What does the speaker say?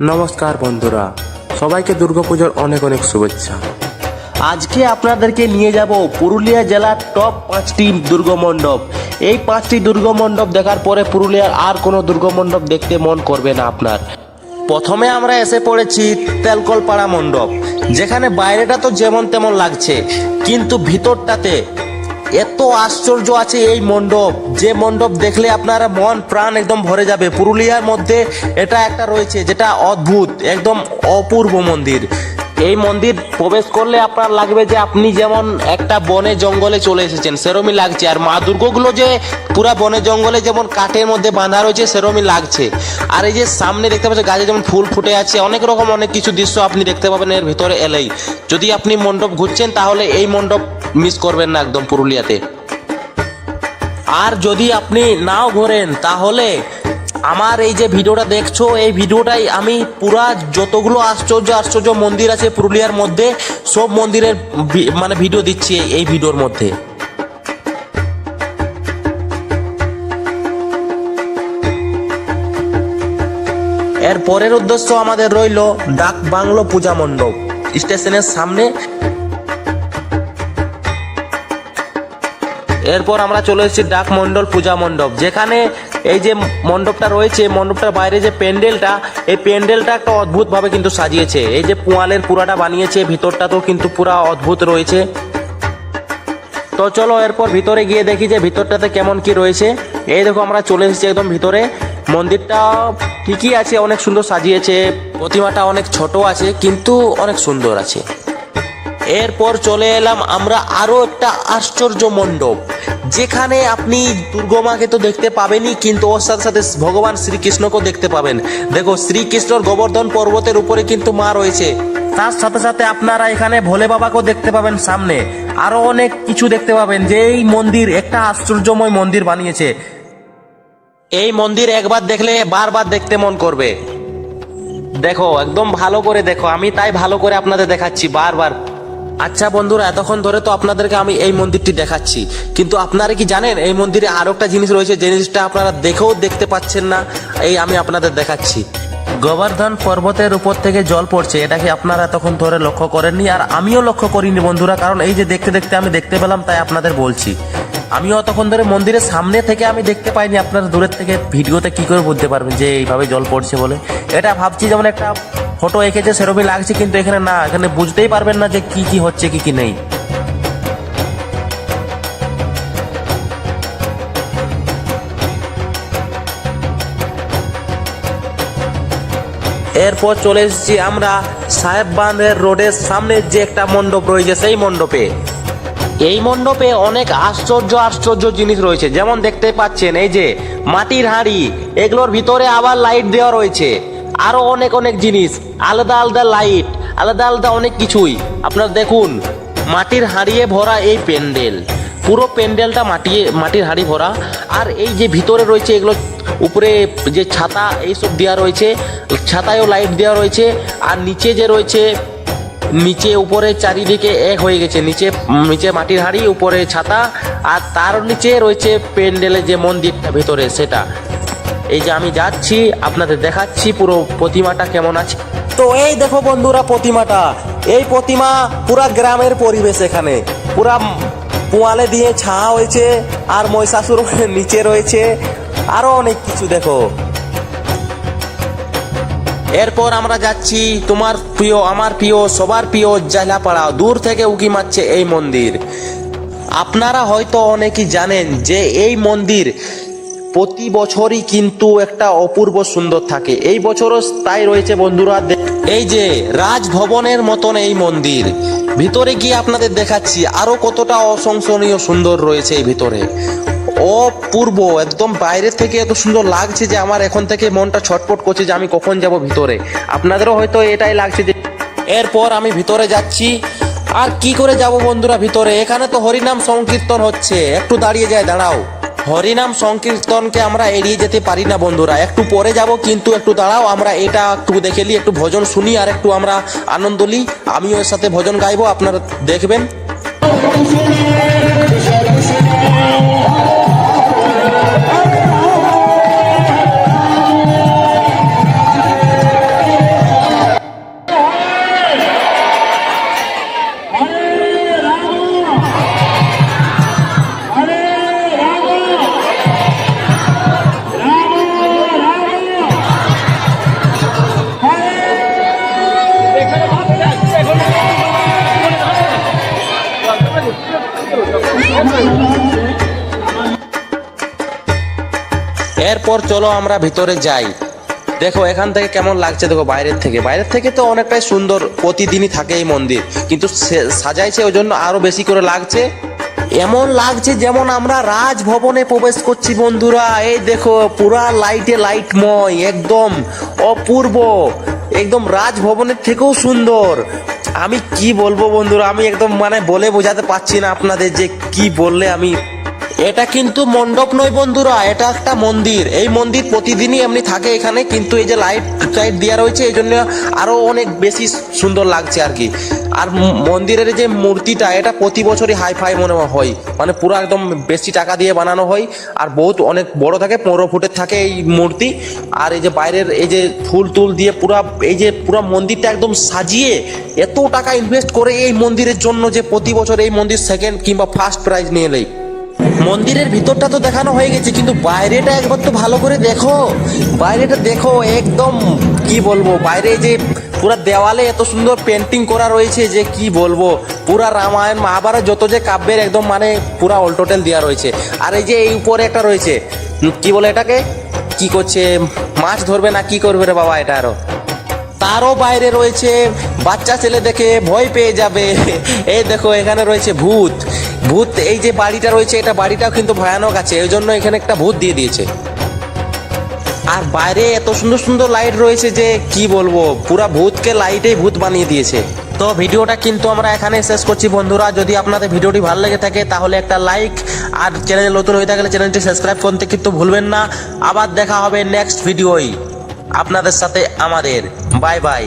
নমস্কার বন্ধুরা, সবাইকে দুর্গাপুজোর অনেক অনেক শুভেচ্ছা। আজকে আপনাদেরকে নিয়ে যাব পুরুলিয়া জেলার টপ পাঁচটি দুর্গমণ্ডপ। এই পাঁচটি দুর্গমণ্ডপ দেখার পরে পুরুলিয়ার আর কোনো দুর্গমণ্ডপ দেখতে মন করবে না আপনার। প্রথমে আমরা এসে পড়েছি তেলকলপাড়া মণ্ডপ, যেখানে বাইরেটা তো যেমন তেমন লাগছে, কিন্তু ভিতরটাতে এত আশ্চর্য আছে এই মণ্ডপ। যে মণ্ডপ দেখলে আপনার মন, প্রাণ একদম ভরে যাবে। পুরুলিয়ার মধ্যে এটা একটা রয়েছে, যেটা অদ্ভুত, একদম অপূর্ব মন্দির। এই মন্দির প্রবেশ করলে আপনার লাগবে যে আপনি যেমন একটা বনে জঙ্গলে চলে এসেছেন, সেরমই লাগছে। আর মা দুর্গগুলো যে পুরা বনে জঙ্গলে যেমন কাঠের মধ্যে বাঁধা রয়েছে, সেরমই লাগছে। আর এই যে সামনে দেখতে পাচ্ছেন, গাছে যেমন ফুল ফুটে আছে, অনেক রকম অনেক কিছু দৃশ্য আপনি দেখতে পাবেন, এর ভিতরে এলেই। যদি আপনি মণ্ডপ ঘুরছেন, তাহলে এই মণ্ডপ মিস করবেন না একদম পুরুলিয়াতে। আর যদি আপনি নাও ঘোরেন, তাহলে আমার এই যে ভিডিওটা দেখছ, এই ভিডিওটাই আমি পুরা যতগুলো আশ্চর্য আশ্চর্য মন্দির আছে পুরুলিয়ার মধ্যে, সব মন্দিরের মানে ভিডিও দিচ্ছি এই ভিডিওর মধ্যে। এর পরের উদ্দেশ্য আমাদের রইল ডাক বাংলো পূজা মণ্ডপ। স্টেশনের সামনে এরপর আমরা চলে এসেছি ডাক মণ্ডল পূজা মণ্ডপ। যেখানে এই যে মণ্ডপটা রয়েছে মণ্ডপটার বাইরে যে প্যান্ডেলটা, এই প্যান্ডেলটা একটা অদ্ভুতভাবে কিন্তু সাজিয়েছে। এই যে পোয়ালের পুরাটা বানিয়েছে ভিতরটা তো কিন্তু পুরা অদ্ভুত রয়েছে। তো চলো এরপর ভিতরে গিয়ে দেখি যে ভিতরটাতে কেমন কি রয়েছে। এই দেখো আমরা চলে এসেছি একদম ভিতরে। মন্দিরটা ঠিকই আছে, অনেক সুন্দর সাজিয়েছে। প্রতিমাটা অনেক ছোট আছে, কিন্তু অনেক সুন্দর আছে। এরপর চলে এলাম আমরা আরও একটা আশ্চর্য মণ্ডপ। যেখানে আপনি দুর্গমাকে তো দেখতে পাবেনই, কিন্তু ওর সাথে সাথে ভগবান শ্রীকৃষ্ণকেও দেখতে পাবেন। দেখো, শ্রীকৃষ্ণর গোবর্ধন পর্বতের উপরে কিন্তু মা রয়েছে। তার সাথে সাথে আপনারা এখানে ভোলে বাবাকেও দেখতে পাবেন সামনে। আরও অনেক কিছু দেখতে পাবেন, যে এই মন্দির একটা আশ্চর্যময় মন্দির বানিয়েছে। এই মন্দির একবার দেখলে বারবার দেখতে মন করবে। দেখো, একদম ভালো করে দেখো, আমি তাই ভালো করে আপনাদের দেখাচ্ছি বারবার। আচ্ছা বন্ধুরা, এতক্ষণ ধরে তো আপনাদেরকে আমি এই মন্দিরটি দেখাচ্ছি। কিন্তু আপনারা কি জানেন, এই মন্দিরে আরও একটা জিনিস রয়েছে জিনিসটা আপনারা দেখেও দেখতে পাচ্ছেন না, এই আমি আপনাদের দেখাচ্ছি। গোবর্ধন পর্বতের উপর থেকে জল পড়ছে, এটা কি আপনারা এতক্ষণ ধরে লক্ষ্য করেননি? আর আমিও লক্ষ্য করিনি বন্ধুরা, কারণ এই যে দেখতে দেখতে আমি দেখতে পেলাম, তাই আপনাদের বলছি। আমিও অতক্ষণ ধরে মন্দিরের সামনে থেকে আমি দেখতে পাইনি, আপনারা দূরের থেকে ভিডিওতে কি করে বুঝতে পারবেন যে এইভাবে জল পড়ছে বলে? এটা ভাবছি যেমন একটা ফটো এঁকেছে সেরকমই লাগছে, কিন্তু এখানে না, এখানে বুঝতেই পারবেন না যে কি কি হচ্ছে, কি কি নেই। এরপর চলে এসেছি আমরা সাহেব বাঁধের রোডের সামনে যে একটা মণ্ডপ রয়েছে, সেই মণ্ডপে। এই মণ্ডপে অনেক আশ্চর্য আশ্চর্য জিনিস রয়েছে। যেমন দেখতে পাচ্ছেন, এই যে মাটির হাঁড়ি, এগুলোর ভিতরে আবার লাইট দেওয়া রয়েছে। আরও অনেক অনেক জিনিস, আলাদা আলাদা লাইট আলাদা আলাদা অনেক কিছুই। আপনারা দেখুন, মাটির হাঁড়িয়ে ভরা এই প্যান্ডেল। পুরো প্যান্ডেলটা মাটি মাটির হাঁড়ি ভরা। আর এই যে ভিতরে রয়েছে এগুলো, উপরে যে ছাতা, এইসব দেওয়া রয়েছে, ছাতায়ও লাইট দেওয়া রয়েছে। আর নিচে যে রয়েছে, নিচে উপরে চারিদিকে এক হয়ে গেছে। নিচে নিচে মাটির হাঁড়ি, উপরে ছাতা। আর তার নিচে রয়েছে প্যান্ডেলের যে মন্দিরটা ভিতরে, সেটা। এই যে আমি যাচ্ছি আপনাদের দেখাচ্ছি পুরো প্রতিমাটা কেমন আছে। তো এই দেখো বন্ধুরা প্রতিমাটা এই প্রতিমা পুরা গ্রামের পরিবেশ এখানে। পুরা পোয়ালে দিয়ে ছাওয়া হয়েছে আর মহিষাসুর নিচে রয়েছে আরও অনেক কিছু দেখো। এরপর আমরা যাচ্ছি তোমার প্রিয় আমার প্রিয় সবার প্রিয় জালাপাড়া। দূর থেকে উকি মারছে এই মন্দির। আপনারা হয়তো অনেকেই জানেন যে এই মন্দির প্রতি বছরই কিন্তু একটা অপূর্ব সুন্দর থাকে। এই বছরও তাই রয়েছে বন্ধুরা। এই যে রাজভবনের মতন এই মন্দির, ভিতরে গিয়ে আপনাদের দেখাচ্ছি আরও কতটা অসংসনীয় সুন্দর রয়েছে এই ভিতরে। অপূর্ব, একদম বাইরে থেকে এত সুন্দর লাগছে যে আমার এখন থেকে মনটা ছটপট করছে যে আমি কখন যাব ভিতরে। আপনাদেরও হয়তো এটাই লাগছে যে এরপর আমি ভিতরে যাচ্ছি। আর কি করে যাব বন্ধুরা ভিতরে? এখানে তো হরিনাম সংকীর্তন হচ্ছে। একটু দাঁড়িয়ে যায়, দাঁড়াও। হরিনাম সংকীর্তনকে আমরা এড়িয়ে যেতে পারি না, বন্ধুরা। একটু পরে যাব, কিন্তু একটু দাঁড়াও, আমরা এটা একটু দেখে নিই, একটু ভজন শুনি আর একটু আমরা আনন্দ নিই। আমিও এর সাথে ভজন গাইবো, আপনারা দেখবেন। এরপর চলো আমরা ভিতরে যাই। দেখো, এখান থেকে কেমন লাগছে দেখো বাইরের থেকে। বাইরের থেকে তো অনেকটাই সুন্দর প্রতিদিনই থাকে এই মন্দির। কিন্তু সাজাইছে ওই জন্য আরও বেশি করে লাগছে। এমন লাগছে যেমন আমরা রাজভবনে প্রবেশ করছি বন্ধুরা। এই দেখো, পুরা লাইটে লাইটময়, একদম অপূর্ব। একদম রাজভবনের থেকেও সুন্দর। আমি কি বলব বন্ধুরা, আমি একদম মানে বলে বোঝাতে পারছি না আপনাদের যে কি বললে আমি এটা কিন্তু মণ্ডপ নয় বন্ধুরা, এটা একটা মন্দির। এই মন্দির প্রতিদিনই এমনি থাকে এখানে, কিন্তু এই যে লাইট টাইট দেওয়া রয়েছে, এই জন্য আরও অনেক বেশি সুন্দর লাগছে আর কি। আর মন্দিরের যে মূর্তিটা, এটা প্রতি বছরই হাই ফাই মনে হয়। মানে পুরো একদম বেশি টাকা দিয়ে বানানো হয়, আর বহুত অনেক বড় থাকে, পনেরো ফুটের থাকে এই মূর্তি। আর এই যে বাইরের এই যে ফুল টুল দিয়ে পুরা, এই যে পুরো মন্দিরটা একদম সাজিয়ে এত টাকা ইনভেস্ট করে এই মন্দিরের জন্য যে প্রতি বছর এই মন্দির সেকেন্ড কিংবা ফার্স্ট প্রাইজ নিয়ে নেয়। মন্দিরের ভিতরটা তো দেখানো হয়ে গেছে, কিন্তু বাইরেটা একবার তো ভালো করে দেখো। বাইরেটা দেখো, একদম কি বলব, বাইরে যে পুরো দেওয়ালে এত সুন্দর পেন্টিং করা রয়েছে যে কি বলব, পুরা রামায়ণ, মহাভারত যত যে কাব্যের একদম মানে পুরা অলটোটেল দেওয়া রয়েছে। আর এই যে এই উপরে একটা রয়েছে, কি বলে এটাকে? কি করছে? মাছ ধরবে না কি করবে রে বাবা এটা আরও? তারও বাইরে রয়েছে, বাচ্চা ছেলে দেখে ভয় পেয়ে যাবে। এই দেখো, এখানে রয়েছে ভূত। ভূত, এই যে বাড়িটা রয়েছে, এটা বাড়িটাও কিন্তু ভয়ানক আছে, এই জন্য এখানে একটা ভূত দিয়ে দিয়েছে। আর বাইরে এত সুন্দর সুন্দর লাইট রয়েছে যে, কি বলব, পুরা ভূতকে লাইটেই ভূত বানিয়ে দিয়েছে। তো ভিডিওটা কিন্তু আমরা এখানে শেষ করছি বন্ধুরা, যদি আপনাদের ভিডিওটি ভালো লেগে থাকে তাহলে একটা লাইক আর চ্যানেল নতুন হয়ে থাকলে চ্যানেলটি সাবস্ক্রাইব করতে কিন্তু ভুলবেন না। আবার দেখা হবে নেক্সট ভিডিওই আপনাদের সাথে আমাদের। Bye bye